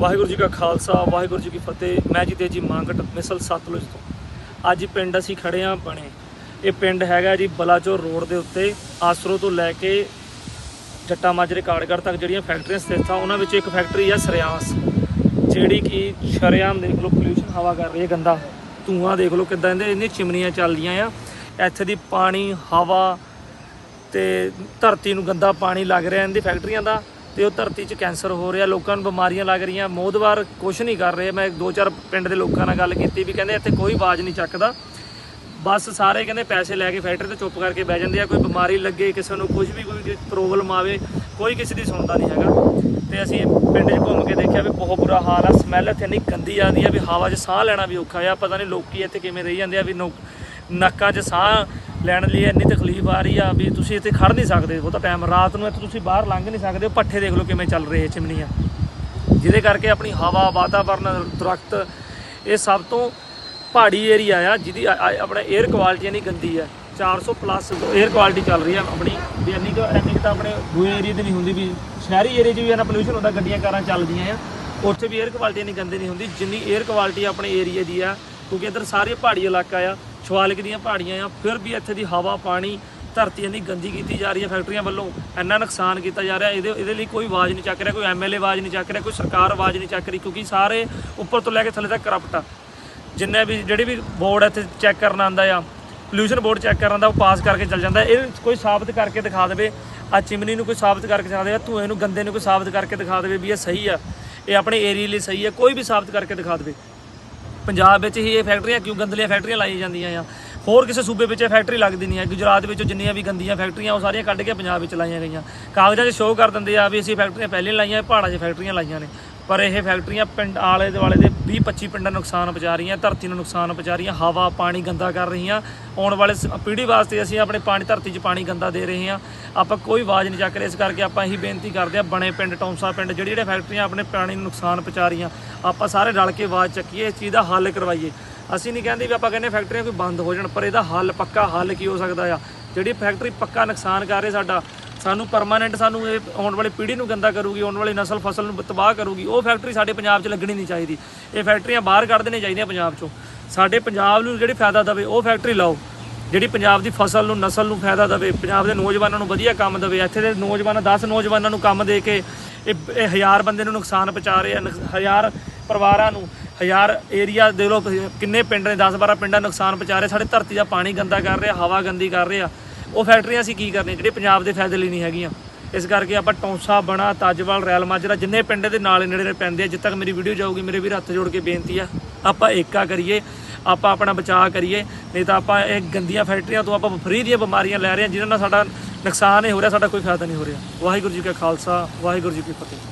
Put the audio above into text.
ਵਾਹਿਗੁਰੂ ਜੀ ਕਾ ਖਾਲਸਾ, ਵਾਹਿਗੁਰੂ ਜੀ ਕੀ ਫਤਿਹ। ਮੈਂ ਜੀ ਤੇ ਜੀ ਮੰਗਟ, ਮਿਸਲ ਸਤਲੁਜ ਤੋਂ। ਅੱਜ ਪਿੰਡ ਅਸੀਂ ਖੜੇ ਆ ਬਣੇ। ਇਹ ਪਿੰਡ ਹੈਗਾ ਜੀ ਬਲਾਚੌਰ ਰੋਡ ਦੇ ਉੱਤੇ। ਆਸਰੋ ਤੋਂ ਲੈ ਕੇ ਜੱਟਾ ਮਾਜਰੇ ਕਾੜਗੜ ਤੱਕ ਜਿਹੜੀਆਂ ਫੈਕਟਰੀਆਂ ਸਥਿਤ ਆ, ਉਹਨਾਂ ਵਿੱਚ ਇੱਕ ਫੈਕਟਰੀ ਆ ਸਰਿਆਸ ਜਿਹੜੀ ਕਿ ਸ਼ਰੇਆਮ ਦੇਖ ਲਓ ਪੋਲੂਸ਼ਨ ਹਵਾ ਕਰ ਰਹੀ ਹੈ, ਗੰਦਾ। ਧੂਆਂ ਦੇਖ ਲਓ ਕਿੱਦਾਂ ਇਹਦੇ ਇੰਨੀ ਚਿਮਨੀਆਂ ਚੱਲਦੀਆਂ ਆ। ਇੱਥੇ ਦੀ ਪਾਣੀ, ਹਵਾ ਤੇ ਧਰਤੀ ਨੂੰ ਗੰਦਾ ਪਾਣੀ ਲੱਗ ਰਿਹਾ ਇਹਦੀ ਫੈਕਟਰੀਆਂ ਦਾ। ਤੇ ਉਹ ਧਰਤੀ 'ਚ ਕੈਂਸਰ ਹੋ ਰਿਹਾ, ਲੋਕਾਂ ਨੂੰ ਬਿਮਾਰੀਆਂ ਲੱਗ ਰਹੀਆਂ ਮੋਦਵਾਰ ਕੁਛ ਨਹੀਂ ਕਰ ਰਹੇ। ਮੈਂ ਦੋ ਚਾਰ ਪਿੰਡ ਦੇ ਲੋਕਾਂ ਨਾਲ ਗੱਲ ਕੀਤੀ ਵੀ ਕਹਿੰਦੇ ਇੱਥੇ ਕੋਈ ਆਵਾਜ਼ ਨਹੀਂ ਚੱਕਦਾ। ਬਸ ਸਾਰੇ ਕਹਿੰਦੇ ਪੈਸੇ ਲੈ ਕੇ ਫੈਕਟਰੀ ਤੇ ਚੁੱਪ ਕਰਕੇ ਬਹਿ ਜਾਂਦੇ ਆ, ਕੋਈ ਬਿਮਾਰੀ ਲੱਗੇ, ਕਿਸੇ ਨੂੰ ਕੁਝ ਵੀ ਕੋਈ ਪ੍ਰੋਬਲਮ ਆਵੇ, ਕੋਈ ਕਿਸੇ ਦੀ ਸੁਣਦਾ ਨਹੀਂ ਹੈਗਾ। ਤੇ ਅਸੀਂ ਪਿੰਡ 'ਚ ਘੁੰਮ ਕੇ ਦੇਖਿਆ ਵੀ ਬਹੁਤ ਬੁਰਾ ਹਾਲ ਆ, ਸਮੈਲ ਇੱਥੇ ਇੰਨੀ ਗੰਦੀ ਆਉਂਦੀ ਆ ਵੀ ਹਵਾ 'ਚ ਸਾਹ ਲੈਣਾ ਵੀ ਔਖਾ ਆ, ਪਤਾ ਨਹੀਂ ਲੋਕੀ ਇੱਥੇ ਕਿਵੇਂ ਰਹੀ ਜਾਂਦੇ ਆ, ਵੀ ਨੋ- ਨੱਕਾਂ 'ਚ ਸਾਹ ਲੈਣ ਲਈ ਇੰਨੀ ਤਕਲੀਫ ਆ ਰਹੀ ਆ ਵੀ ਤੁਸੀਂ ਇੱਥੇ ਖੜ ਨਹੀਂ ਸਕਦੇ। ਉਹ ਤਾਂ ਟਾਈਮ ਰਾਤ ਨੂੰ ਇੱਥੇ ਤੁਸੀਂ ਬਾਹਰ ਲੰਘ ਨਹੀਂ ਸਕਦੇ। ਪੱਠੇ ਦੇਖ ਲਓ ਕਿਵੇਂ ਚੱਲ ਰਹੇ ਚਿਮਨੀਆਂ। ਜਿਹਦੇ ਕਰਕੇ ਆਪਣੀ ਹਵਾ, ਵਾਤਾਵਰਨ, ਦਰਖਤ, ਇਹ ਸਭ ਤੋਂ ਪਹਾੜੀ ਏਰੀਆ ਆ, ਜਿਹਦੀ ਆਪਣਾ 에ਅਰ ਕੁਆਲਿਟੀ ਇੰਨੀ ਗੰਦੀ ਆ। 400 ਪਲੱਸ 에ਅਰ ਕੁਆਲਿਟੀ ਚੱਲ ਰਹੀ ਆ ਆਪਣੀ। ਵੀ ਇੰਨੀ ਤਾਂ ਇੰਨੀ ਤਾਂ ਆਪਣੇ ਦੂਏ ਏਰੀਆ ਦੀ ਨਹੀਂ ਹੁੰਦੀ ਵੀ, ਸ਼ਹਿਰੀ ਏਰੀਆ 'ਚ ਵੀ ਇਹਨਾਂ ਪੋਲੂਸ਼ਨ ਹੁੰਦਾ, ਗੱਡੀਆਂ, ਕਾਰਾਂ ਚੱਲਦੀਆਂ ਆ। ਉੱਥੇ ਵੀ 에ਅਰ ਕੁਆਲਿਟੀ ਇੰਨੀ ਗੰਦੀ ਨਹੀਂ ਹੁੰਦੀ। ਜਿੰਨੀ 에ਅਰ ਕੁਆਲਿਟੀ ਆਪਣੇ ਏਰੀਆ ਦੀ ਆ, ਕਿਉਂਕਿ ਇੱਧਰ ਸਾਰੇ ਪਹਾੜੀ ਇਲਾਕਾ ਆ। ਸਵਾਲਿਕ ਦੀਆਂ ਪਹਾੜੀਆਂ ਆ। ਫਿਰ ਵੀ ਇੱਥੇ ਦੀ ਹਵਾ, ਪਾਣੀ ਧਰਤੀ ਇੰਨੀ ਗੰਦੀ ਕੀਤੀ ਜਾ ਰਹੀ ਹੈ ਫੈਕਟਰੀਆਂ ਵੱਲੋਂ। ਇੰਨਾ ਨੁਕਸਾਨ ਕੀਤਾ ਜਾ ਰਿਹਾ। ਇਹਦੇ ਇਹਦੇ ਲਈ ਕੋਈ ਆਵਾਜ਼ ਨਹੀਂ ਚੱਕ ਰਿਹਾ, ਕੋਈ ਐਮਐਲਏ ਆਵਾਜ਼ ਨਹੀਂ ਚੱਕ ਰਿਹਾ, ਕੋਈ ਸਰਕਾਰ ਆਵਾਜ਼ ਨਹੀਂ ਚੱਕ ਰਹੀ ਕਿਉਂਕਿ ਸਾਰੇ ਉੱਪਰ ਤੋਂ ਲੈ ਕੇ ਥੱਲੇ ਤੱਕ ਕਰਪਟ ਆ। ਜਿੰਨੇ ਵੀ ਜਿਹੜੇ ਵੀ ਬੋਰਡ ਇੱਥੇ ਚੈੱਕ ਕਰਨ ਆਂਦਾ ਆ ਪੋਲੂਸ਼ਨ ਬੋਰਡ ਚੈੱਕ ਕਰਨ ਦਾ ਉਹ ਪਾਸ ਕਰਕੇ ਚੱਲ ਜਾਂਦਾ। ਇਹ ਕੋਈ ਸਾਬਤ ਕਰਕੇ ਦਿਖਾ ਦੇਵੇ। ਆ ਚਿਮਨੀ ਨੂੰ ਕੋਈ ਸਾਬਤ ਕਰਕੇ ਦਿਖਾ ਦੇਵੇ ਧੂਏ ਨੂੰ, ਗੰਦੇ ਨੂੰ ਕੋਈ ਸਾਬਤ ਕਰਕੇ ਦਿਖਾ ਦੇਵੇ ਵੀ ਇਹ ਸਹੀ ਆ। ਇਹ ਆਪਣੇ ਏਰੀਆ ਲਈ ਸਹੀ ਆ। ਕੋਈ ਵੀ ਸਾਬਤ ਕਰਕੇ ਦਿਖਾ ਦੇਵੇ। ਪੰਜਾਬ ਵਿੱਚ ਹੀ ਇਹ ਫੈਕਟਰੀਆਂ ਕਿਉਂ ਗੰਦਲੀਆਂ ਫੈਕਟਰੀਆਂ ਲਾਈਆਂ ਜਾਂਦੀਆਂ ਆ? ਹੋਰ ਕਿਸੇ ਸੂਬੇ ਵਿੱਚ ਇਹ ਫੈਕਟਰੀ ਲੱਗਦੀ ਨਹੀਂ ਹੈ। ਗੁਜਰਾਤ ਵਿੱਚ ਜਿੰਨੀਆਂ ਵੀ ਗੰਦੀਆਂ ਫੈਕਟਰੀਆਂ, ਉਹ ਸਾਰੀਆਂ ਕੱਢ ਕੇ ਪੰਜਾਬ ਵਿੱਚ ਲਾਈਆਂ ਗਈਆਂ। ਕਾਗਜ਼ਾਂ 'ਚ ਸ਼ੋਅ ਕਰ ਦਿੰਦੇ ਆ ਵੀ ਅਸੀਂ ਫੈਕਟਰੀਆਂ ਪਹਿਲੇ ਲਾਈਆਂ, ਪਹਾੜਾਂ 'ਚ ਫੈਕਟਰੀਆਂ ਲਾਈਆਂ ਨੇ। ਪਰ ਇਹ ਫੈਕਟਰੀਆਂ ਪਿੰਡ ਆਲੇ ਦੁਆਲੇ ਦੇ 20 25 ਪਿੰਡਾਂ ਨੂੰ ਨੁਕਸਾਨ ਪਹੁੰਚਾ ਰਹੀਆਂ, ਧਰਤੀ ਨੂੰ ਨੁਕਸਾਨ ਪਹੁੰਚਾ ਰਹੀਆਂ, ਹਵਾ, ਪਾਣੀ ਗੰਦਾ ਕਰ ਰਹੀਆਂ। ਆਉਣ ਵਾਲੇ ਸ- ਪੀੜ੍ਹੀ ਵਾਸਤੇ ਅਸੀਂ ਆਪਣੇ ਪਾਣੀ, ਧਰਤੀ 'ਚ ਪਾਣੀ ਗੰਦਾ ਦੇ ਰਹੇ ਹਾਂ। ਆਪਾਂ ਕੋਈ ਆਵਾਜ਼ ਨਹੀਂ ਚੱਕ ਰਹੇ, ਇਸ ਕਰਕੇ ਆਪਾਂ ਇਹੀ ਬੇਨਤੀ ਕਰਦੇ ਹਾਂ, ਬਣੇ ਪਿੰਡ, ਟੌਂਸਾ ਪਿੰਡ, ਜਿਹੜੀ ਜਿਹੜੇ ਫੈਕਟਰੀਆਂ ਆਪਣੇ ਪਾਣੀ ਨੂੰ ਨੁਕਸਾਨ ਪਹੁੰਚਾ ਰਹੀਆਂ, ਆਪਾਂ ਸਾਰੇ ਰਲ ਕੇ ਆਵਾਜ਼ ਚੱਕੀਏ, ਇਸ ਚੀਜ਼ ਦਾ ਹੱਲ ਕਰਵਾਈਏ। ਅਸੀਂ ਨਹੀਂ ਕਹਿੰਦੇ ਵੀ ਆਪਾਂ ਕਹਿੰਦੇ ਫੈਕਟਰੀਆਂ ਕੋਈ ਬੰਦ ਹੋ ਜਾਣ, ਪਰ ਇਹਦਾ ਹੱਲ, ਪੱਕਾ ਹੱਲ ਕੀ ਹੋ ਸਕਦਾ ਆ? ਜਿਹੜੀ ਫੈਕਟਰੀ ਪੱਕਾ ਨੁਕਸਾਨ ਕਰ ਰਹੀ ਸਾਡਾ ਸਾਨੂੰ ਪਰਮਾਨੈਂਟ ਸਾਨੂੰ ਇਹ ਆਉਣ ਵਾਲੀ ਪੀੜ੍ਹੀ ਨੂੰ ਗੰਦਾ ਕਰੂਗੀ, ਆਉਣ ਵਾਲੀ ਨਸਲ, ਫਸਲ ਨੂੰ ਤਬਾਹ ਕਰੂਗੀ। ਉਹ ਫੈਕਟਰੀ ਸਾਡੇ ਪੰਜਾਬ 'ਚ ਲੱਗਣੀ ਨਹੀਂ ਚਾਹੀਦੀ। ਇਹ ਫੈਕਟਰੀਆਂ ਬਾਹਰ ਕੱਢ ਦੇਣੀਆਂ ਚਾਹੀਦੀਆਂ ਪੰਜਾਬ 'ਚੋਂ। ਸਾਡੇ ਪੰਜਾਬ ਨੂੰ ਜਿਹੜੀ ਫਾਇਦਾ ਦੇਵੇ, ਉਹ ਫੈਕਟਰੀ ਲਾਓ। ਜਿਹੜੀ ਪੰਜਾਬ ਦੀ ਫਸਲ ਨੂੰ, ਨਸਲ ਨੂੰ ਫਾਇਦਾ ਦੇਵੇ, ਪੰਜਾਬ ਦੇ ਨੌਜਵਾਨਾਂ ਨੂੰ ਵਧੀਆ ਕੰਮ ਦੇਵੇ। ਇੱਥੇ ਦੇ ਨੌਜਵਾਨਾਂ 10 ਨੌਜਵਾਨਾਂ ਨੂੰ ਕੰਮ ਦੇ ਕੇ ਇਹ ਹਜ਼ਾਰ ਬੰਦੇ ਨੂੰ ਨੁਕਸਾਨ ਪਹੁੰਚਾ ਰਹੇ ਆ ਨੁਕਸ- ਹਜ਼ਾਰ ਪਰਿਵਾਰਾਂ ਨੂੰ, ਹਜ਼ਾਰ ਏਰੀਆ ਦੇ ਲੋਕ, ਕਿੰਨੇ ਪਿੰਡ ਨੇ 10 12 ਪਿੰਡਾਂ ਨੁਕਸਾਨ ਪਹੁੰਚਾ ਰਹੇ, ਸਾਡੇ ਧਰਤੀ ਦਾ ਪਾਣੀ ਗੰਦਾ ਕਰ ਰਿਹਾ, ਹਵਾ ਗੰਦੀ ਕਰ ਰਹੇ। ਆ ਉਹ ਫੈਕਟਰੀਆਂ ਅਸੀਂ ਕੀ ਕਰਨੀਆਂ? ਜਿਹੜੇ ਪੰਜਾਬ ਦੇ ਫਾਇਦੇ ਲਈ ਨਹੀਂ ਹੈਗੀਆਂ। ਇਸ ਕਰਕੇ ਆਪਾਂ ਟੌਂਸਾ, ਬਣਾ, ਤਾਜਵਾਲ, ਰੈਲ ਮਾਜਰਾ, ਜਿੰਨੇ ਪਿੰਡ ਦੇ ਨਾਲ ਨੇੜੇ ਨੇ ਪੈਂਦੇ ਆ, ਜਿੱਦ ਤੱਕ ਮੇਰੀ ਵੀਡੀਓ ਜਾਊਗੀ, ਮੇਰੇ ਵੀਰ ਹੱਥ ਜੋੜ ਕੇ ਬੇਨਤੀ ਆ, ਆਪਾਂ ਏਕਾ ਕਰੀਏ, ਆਪਾਂ ਆਪਣਾ ਬਚਾਅ ਕਰੀਏ, ਨਹੀਂ ਤਾਂ ਆਪਾਂ ਇਹ ਗੰਦੀਆਂ ਫੈਕਟਰੀਆਂ ਤੋਂ ਆਪਾਂ ਫਰੀ ਦੀਆਂ ਬਿਮਾਰੀਆਂ ਲੈ ਰਹੇ ਹਾਂ, ਜਿਨ੍ਹਾਂ ਨਾਲ ਸਾਡਾ ਨੁਕਸਾਨ ਹੀ ਹੋ ਰਿਹਾ, ਸਾਡਾ ਕੋਈ ਫਾਇਦਾ ਨਹੀਂ ਹੋ ਰਿਹਾ। ਵਾਹਿਗੁਰੂ ਜੀ ਕਾ ਖਾਲਸਾ, ਵਾਹਿਗੁਰੂ ਜੀ ਕੀ ਫਤਿਹ।